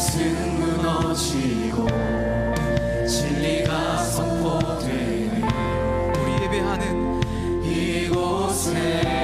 뜻은 무너지고 진리가 선포되는 우리 예배하는 이곳에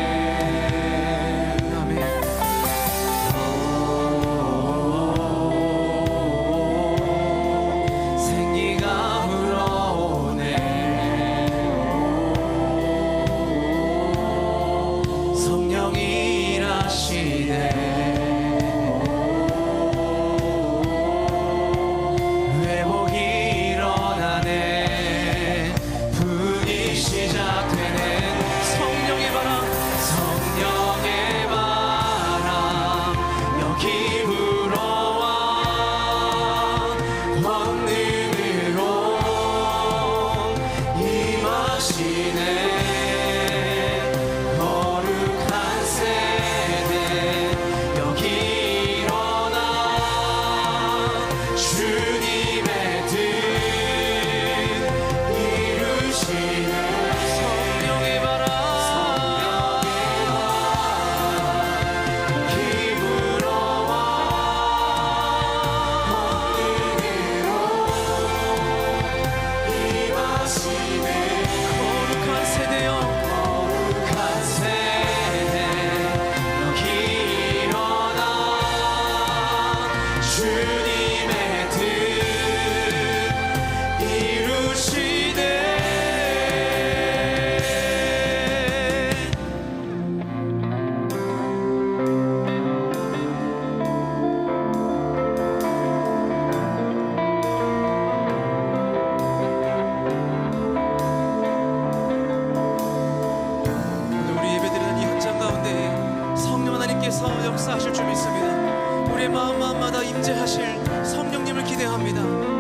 역사하실 줄 믿습니다. 우리의 마음마다 임재하실 성령님을 기대합니다.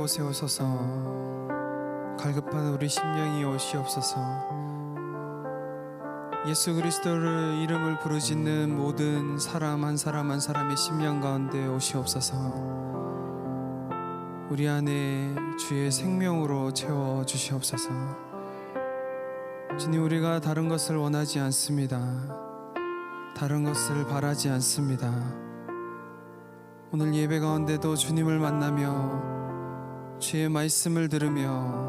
이곳에 오소서. 갈급한 우리 심령이 오시옵소서. 예수 그리스도를 이름을 부르짖는 모든 사람 한 사람 한 사람의 심령 가운데 오시옵소서. 우리 안에 주의 생명으로 채워 주시옵소서. 주님 우리가 다른 것을 원하지 않습니다. 다른 것을 바라지 않습니다 오늘 예배 가운데도 주님을 만나며 주의 말씀을 들으며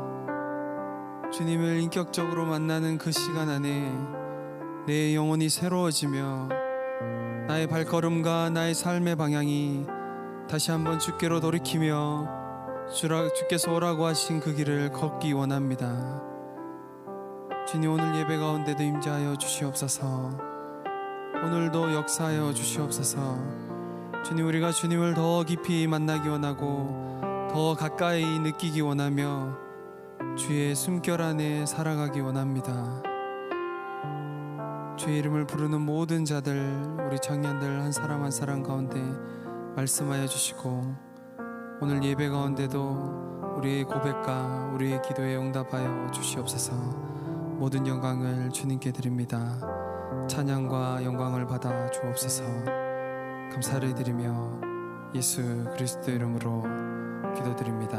주님을 인격적으로 만나는 그 시간 안에 내 영혼이 새로워지며 나의 발걸음과 나의 삶의 방향이 다시 한번 주께로 돌이키며 주라, 주께서 오라고 하신 그 길을 걷기 원합니다. 주님 오늘 예배 가운데도 임재하여 주시옵소서. 오늘도 역사하여 주시옵소서. 주님 우리가 주님을 더 깊이 만나기 원하고 더 가까이 느끼기 원하며 주의 숨결 안에 살아가기 원합니다. 주의 이름을 부르는 모든 자들 우리 청년들 한 사람 한 사람 가운데 말씀하여 주시고 오늘 예배 가운데도 우리의 고백과 우리의 기도에 응답하여 주시옵소서. 모든 영광을 주님께 드립니다. 찬양과 영광을 받아 주옵소서 감사를 드리며 예수 그리스도 이름으로 기도드립니다